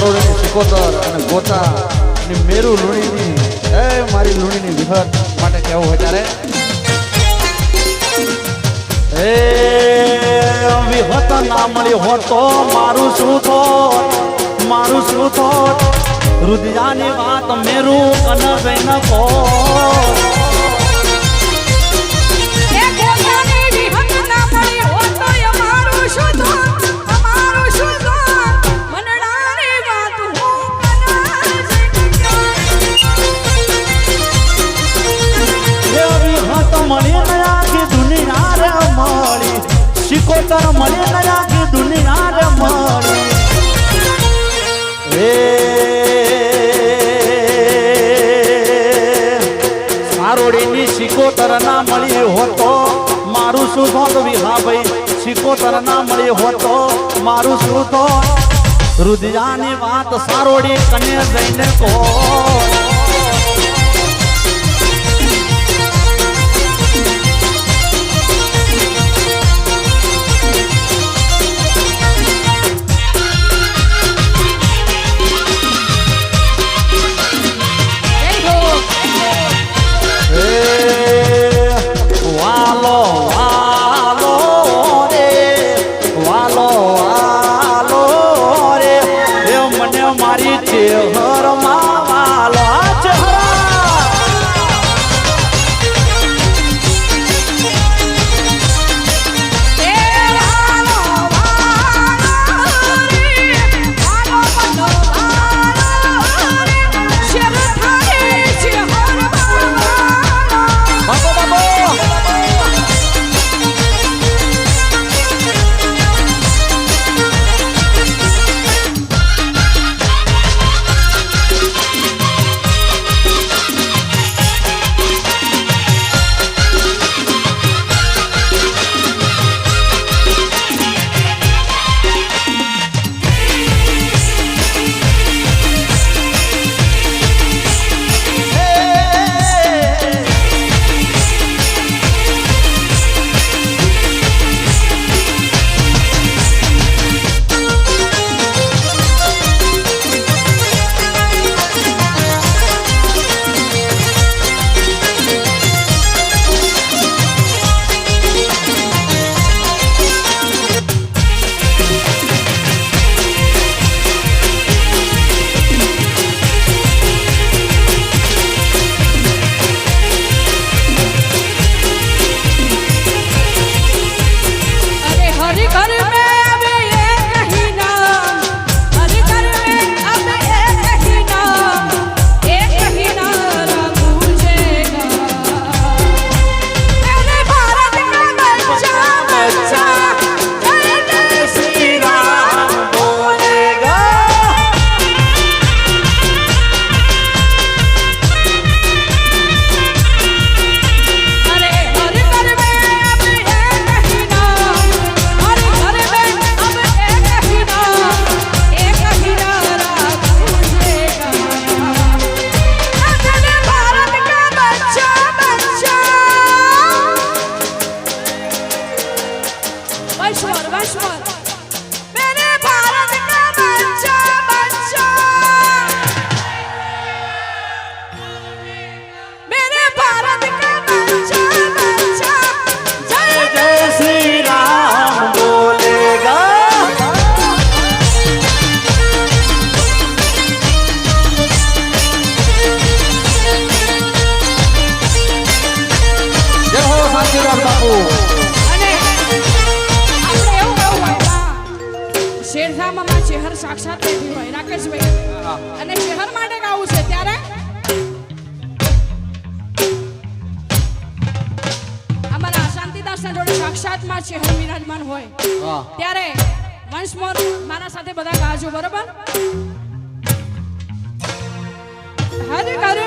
વિનાભાઈ સારોડની સિકોતર અને ગોતા અને મેરુ લુણીની એ મારી લુણીની વિહર માટે કેવું હોય ત્યારે? એ વિહત ના મળી હોતો મારું શું થોત મારું શું થોત રુદિયાની વાત મેરું કન બેન કો શિકોતર મળી નયા કે દુનિયા રે મળી એ સારોડીની શિકોતર ના મળી હોતો મારું શું થોત વિહા ભાઈ શિકોતર ના મળી હોતો મારું શું થોત રુદિયાની વાત સારોડી કને જઈને કહો. હો શાંતિલાલ બાપુ. અને શેરધામમાં ચેહર સાક્ષાત બેઠી હોય રાકેશભાઈ. અને ચેહર માટે ગાવું છે ત્યારે? અમારા શાંતિદાસના જોડે સાક્ષાતમાં ચેહર વિરાજમાન હોય. ત્યારે વન્સ મોર મારા સાથે બધા ગાજો બરોબર? હર ઘર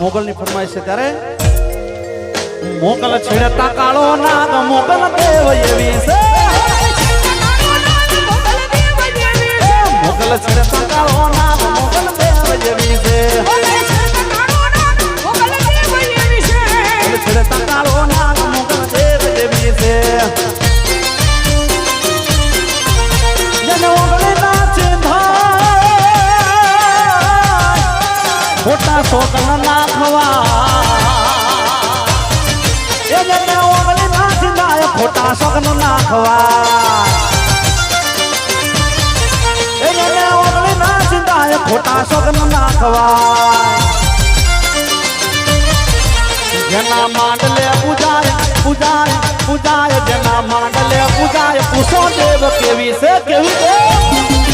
મોગલની ફરમાઈશ છે ત્યારે, મોગલ છેડતા કાળો નાગ, મોગલ દેવ એવી છે. મોગલ છેડતા કાળો નાગ, મોગલ દેવ એવી છે. ખોટા શોકન જાય ખોટા શોકન નાખવા એ જેને ઓગળે નાચી જાય ખોટા શોકન નાખવા જેના માંડલે પૂજાય પૂજાય પૂજાય જેના માંડલે પૂજાય પૂછો દેવ કેવી છે કેવી છે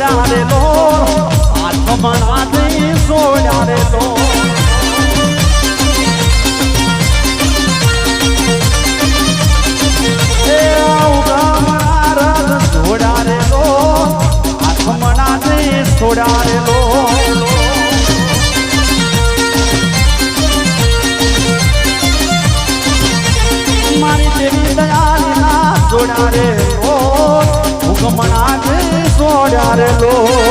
રંગ રે આત્મના દે જોડાડેલો એવું કમણા રંગ જોડાડેલો આત્મના દે જોડાડેલો મારી દેવી દયાળી ના જોડા રે લો હુકમણા દે જોડા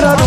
રે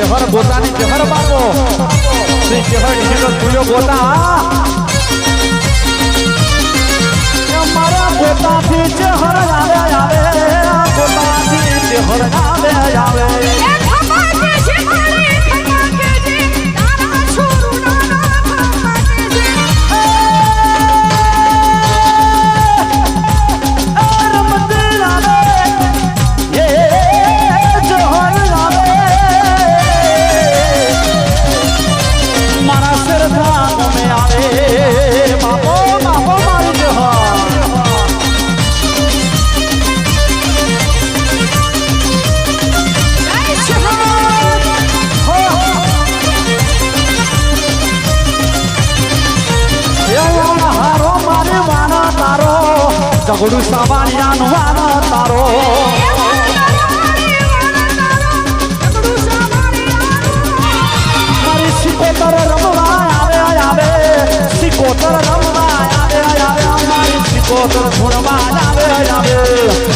રોમસીની બોતાની ચેહર બાપો. Shri digital studio Gota. એ મારા ગોતાથી ચેહર આવે આવે. ગોતાથી ચેહર આવે આવે. ઝઘડું સાવાણિયાનો વારો તારો મારી સિકોતર રમવા આવે આવે સિકોતર રમવા આવે આવે મારી સિકોતર ધૂણવા આવે આવે